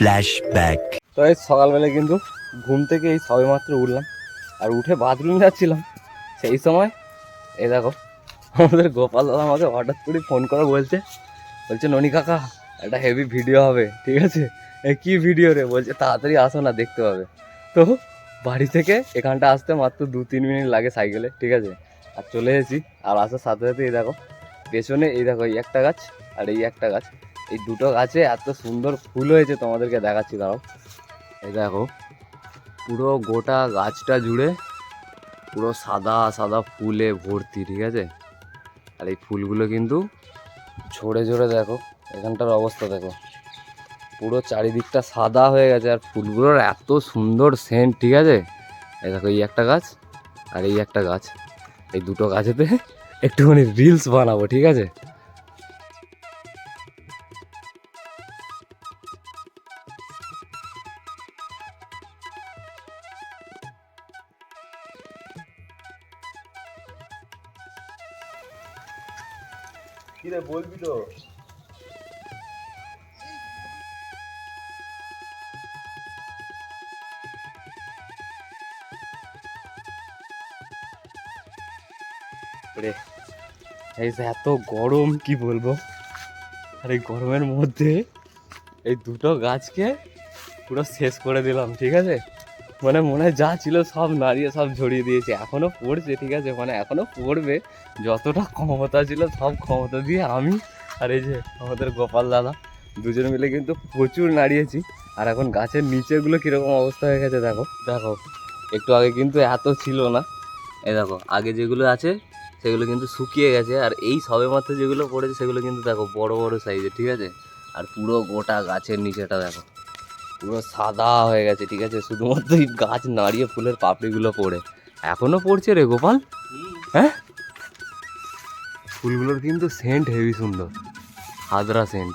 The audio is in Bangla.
Flashback. তো এই সকালবেলায় কিন্তু ঘুম থেকে এই সবে মাত্র উঠলাম আর উঠে বাথরুম যাচ্ছিলাম। সেই সময়, এই দেখো, আমাদের গোপাল দাদা আমাকে হঠাৎ করে ফোন করে বলছে বলছে, ননি কাকা, একটা হেভি ভিডিও হবে, ঠিক আছে? কি ভিডিও রে? বলছে, তাড়াতাড়ি আসো না, দেখতে পাবে। তো বাড়ি থেকে এখানটা আসতে মাত্র দু তিন মিনিট লাগে সাইকেলে ঠিক আছে? আর চলে এসেছি, আর আসার সাথে সাথে এই দেখো, পেছনে এই দেখো এই একটা গাছ, আর এই একটা গাছ। এই দুটো গাছে এত সুন্দর ফুল হয়েছে, তোমাদেরকে দেখাচ্ছি দাও এই দেখো, পুরো গোটা গাছটা জুড়ে পুরো সাদা সাদা ফুলে ভর্তি, ঠিক আছে? আর এই ফুলগুলো কিন্তু ঝরে ঝরে দেখো, এখানটার অবস্থা দেখো। পুরো চারিদিকটা সাদা হয়ে গেছে, আর ফুলগুলোর এত সুন্দর সেন্ট ঠিক আছে? এই দেখো, এই একটা গাছ আর এই একটা গাছ। এই দুটো গাছেতে একটুখানি রিলস বানাবো, ঠিক আছে? কিরে, বলবি তো। এই যে এত গরম, কি বলব? আর এই গরমের মধ্যে এই দুটো গাছকে পুরো শেষ করে দিলাম, ঠিক আছে? মানে মনে হয় যা ছিল সব নাড়িয়ে সব ঝরিয়ে দিয়েছে। এখনও পড়ছে, ঠিক আছে? মানে এখনও পড়বে। যতটা ক্ষমতা ছিল সব ক্ষমতা দিয়ে আমি আর এই যে আমাদের গোপাল দাদা দুজন মিলে কিন্তু প্রচুর নাড়িয়েছি। আর এখন গাছের নিচেগুলো কীরকম অবস্থা হয়ে গেছে, দেখো। দেখো, একটু আগে কিন্তু এত ছিল না। এই দেখো, আগে যেগুলো আছে সেগুলো কিন্তু শুকিয়ে গেছে। আর এই সবে মাত্র যেগুলো পড়েছে সেগুলো কিন্তু দেখো বড় বড় সাইজের ঠিক আছে? আর পুরো গোটা গাছের নিচেটা দেখো। পুরো সাদা হয়ে গেছে, ঠিক আছে? শুধুমাত্র এই গাছ নাড়িয়ে ফুলের পাপড়িগুলো পড়ে। এখনও পড়ছে রে গোপাল? হ্যাঁ? ফুলগুলোর কিন্তু সেন্ট হেভি সুন্দর। হাদরা সেন্ট